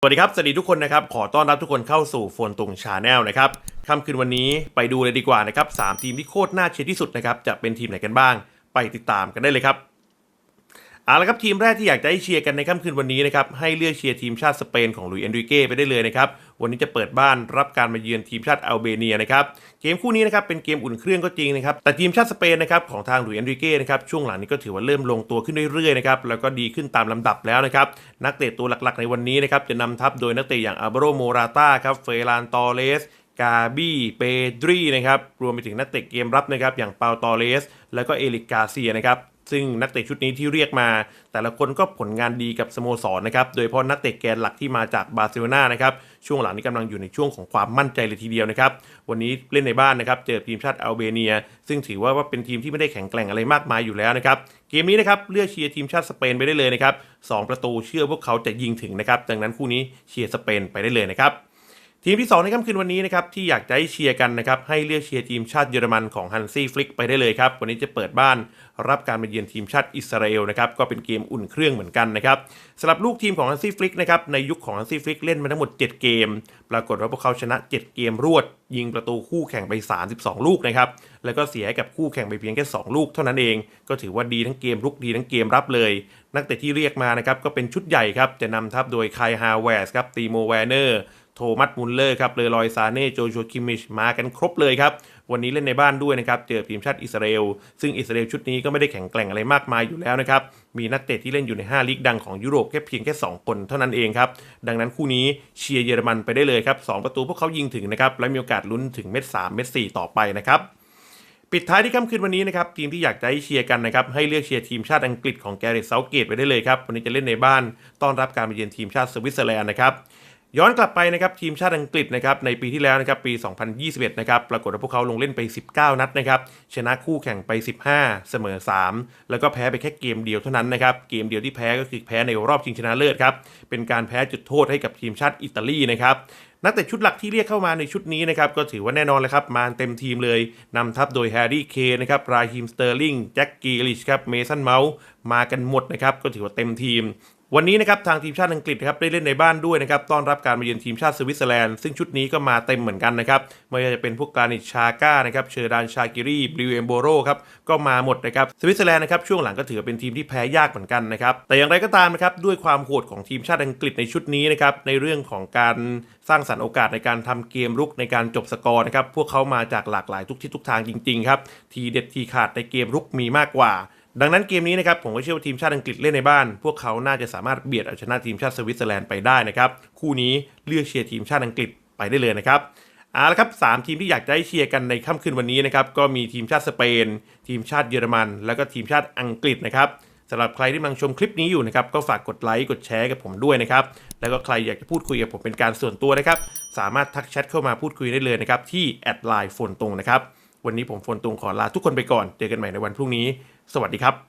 สวัสดีครับ สวัสดีทุกคนนะครับ ขอต้อนรับทุกคนเข้าสู่โฟนตรงชาแนลนะครับค่ำคืนวันนี้ไปดูเลยดีกว่านะครับสามทีมที่โคตรน่าเชียร์ที่สุดนะครับ จะเป็นทีมไหนกันบ้าง ไปติดตามกันได้เลยครับ เอาละครับทีมแรกที่อยากจะให้เชียร์กันในค่ำคืนวันนี้นะครับให้เลือกเชียร์ทีมชาติสเปนของลุยเอนริเก้ไปได้เลยนะครับวันนี้จะเปิดบ้านรับการมาเยือนทีมชาติอัลเบเนียนะครับเกมคู่นี้นะครับเป็นเกมอุ่นเครื่องก็จริงนะครับแต่ทีมชาติสเปนนะครับของทางลุยเอนริเก้นะครับช่วงหลังนี้ก็ถือว่าเริ่มลงตัวขึ้นเรื่อยๆนะครับแล้วก็ดีขึ้นตามลำดับแล้วนะครับนักเตะตัวหลักๆในวันนี้นะครับจะนำทัพโดยนักเตะอย่างอัลเบโรโมราตาครับเฟรานตอเลสกาบี้เปดรีนะครับรวมไปถึงนักเตะเกมรับนะครับอย่างเปาตอเลส แล้วก็เอลิกกาเซียนะครับ ซึ่งนักเตะชุดนี้ที่เรียกมา แต่ละคนก็ผลงานดีกับสโมสรนะครับ โดยเฉพาะนักเตะแกนหลักที่มาจากบาร์เซโลนานะครับ ช่วงหลังนี้กำลังอยู่ในช่วงของความมั่นใจเลยทีเดียวนะครับ วันนี้เล่นในบ้านนะครับ เจอทีมชาติอัลเบเนีย ซึ่งถือว่าว่าเป็นทีมที่ไม่ได้แข็งแกร่งอะไรมากมายอยู่แล้วนะครับ เกมนี้นะครับเลือกเชียร์ทีมชาติสเปนไปได้เลยนะครับสองประตูเชื่อพวกเขาจะยิงถึงนะครับ ดังนั้นคู่นี้เชียร์สเปนไปได้เลยนะครับ ทีมที่ 2 ในค่ำคืนวันนี้นะครับที่อยากจะให้เชียร์กันนะครับให้เลือกเชียร์ทีมชาติเยอรมันของฮันซี่ฟลิกไปได้เลยครับ วันนี้จะเปิดบ้านรับการมาเยือนทีมชาติอิสราเอลนะครับก็เป็นเกมอุ่นเครื่องเหมือนกันนะครับสำหรับลูกทีมของฮันซี่ฟลิกนะครับในยุคของฮันซี่ฟลิกเล่นมาทั้งหมด 7 เกม ปรากฏว่าพวกเขาชนะ 7 เกมรวด ยิงประตูคู่แข่งไป 32 ลูกนะครับแล้วก็เสียให้กับคู่แข่งไปเพียงแค่ 2 ลูกเท่านั้นเอง ก็ถือว่าดีทั้งเกมรุกดีทั้งเกมรับเลย นักเตะที่เรียกมานะครับก็เป็นชุดใหญ่ครับจะนำทัพโดยคายฮาวเวสครับตีโมแวเนอร์ โทมัสมุลเลอร์ครับเลอรอยซาเน่โจชัวคิมมิชมากันครบเลยครับ วันนี้เล่นในบ้านด้วยนะครับ เจอทีมชาติอิสราเอล ซึ่งอิสราเอลชุดนี้ก็ไม่ได้แข็งแกร่งอะไรมากมายอยู่แล้วนะครับ มีนักเตะที่เล่นอยู่ใน 5 ลีกดังของยุโรปแค่เพียงแค่ 2 คนเท่านั้นเองครับ ดังนั้นคู่นี้เชียร์เยอรมันไปได้เลยครับ 2 ประตูพวกเขายิงถึงนะครับ และมีโอกาสลุ้นถึงเม็ด3เม็ด4ต่อไปนะครับปิดท้ายที่ค่ำคืนวันนี้นะครับทีมที่อยากจะให้เชียร์กันนะครับให้เลือกเชียร์ทีมชาติอังกฤษของแกเรตเซาเกตไปได้เลยครับวันนี้จะเล่นในบ้านต้อนรับการมาเยือนทีมชาติสวิตเซอร์แลนด์นะครับ ย้อนกลับไปนะครับทีมชาติอังกฤษนะครับในปีที่แล้วนะครับปี 2021 นะครับปรากฏว่าพวกเขาลงเล่นไป 19 นัดนะครับชนะคู่แข่งไป 15 เสมอ 3 แล้วก็แพ้ไปแค่เกมเดียวเท่านั้นนะครับเกมเดียวที่แพ้ก็คือแพ้ในรอบชิงชนะเลิศครับเป็นการแพ้จุดโทษให้กับทีมชาติอิตาลีนะครับนักเตะชุดหลักที่เรียกเข้ามาในชุดนี้นะครับก็ถือว่าแน่นอนเลยครับมาเต็มทีมเลยนำทัพโดยแฮร์รี่เคนนะครับราฮิมสเตอร์ลิงแจ็คกีลิชครับเมสันเมาส์มากันหมดนะครับก็ถือว่าเต็มทีม วันนี้นะครับทางทีมชาติอังกฤษครับได้เล่นในบ้านด้วยนะครับต้อนรับการมาเยือนทีมชาติสวิตเซอร์แลนด์ซึ่งชุดนี้ก็มาเต็มเหมือนกันนะครับไม่ว่าจะเป็นพวกกานิชาก้านะครับเชอร์ดานชากิรีบริวเอมโบโรครับก็มาหมดนะครับสวิตเซอร์แลนด์นะครับช่วงหลังก็ถือเป็นทีมที่แพ้ยากเหมือนกันนะครับแต่อย่างไรก็ตามนะครับด้วยความโหดของทีมชาติอังกฤษในชุดนี้นะครับในเรื่องของการสร้างสรรค์โอกาสในการทำเกมรุกในการจบสกอร์นะครับพวกเขามาจากหลากหลายทุกทิศทุกทางจริงๆครับทีเด็ดทีขาดในเกมรุกมีมากกว่า ดังนั้นเกมนี้นะครับผมก็เชื่อว่าทีมชาติอังกฤษเล่นในบ้าน พวกเขาน่าจะสามารถเบียดเอาชนะทีมชาติสวิตเซอร์แลนด์ไปได้นะครับคู่นี้เลือกเชียร์ทีมชาติอังกฤษไปได้เลยนะครับเอาละครับสามทีมที่อยากจะให้เชียร์กันในค่ำคืนวันนี้นะครับก็มีทีมชาติสเปน ทีมชาติเยอรมัน แล้วก็ทีมชาติอังกฤษนะครับสำหรับใครที่กำลังชมคลิปนี้อยู่นะครับก็ฝากกดไลค์กดแชร์กับผมด้วยนะครับแล้วก็ใครอยากจะพูดคุยกับผมเป็นการส่วนตัวนะครับสามารถทักแชทเข้ามาพูดคุยได้เลยนะครับที่แอดไลน์โฟนตรงนะครับ วันนี้ผมโฟนตุงขอลาทุกคนไปก่อน เจอกันใหม่ในวันพรุ่งนี้ สวัสดีครับ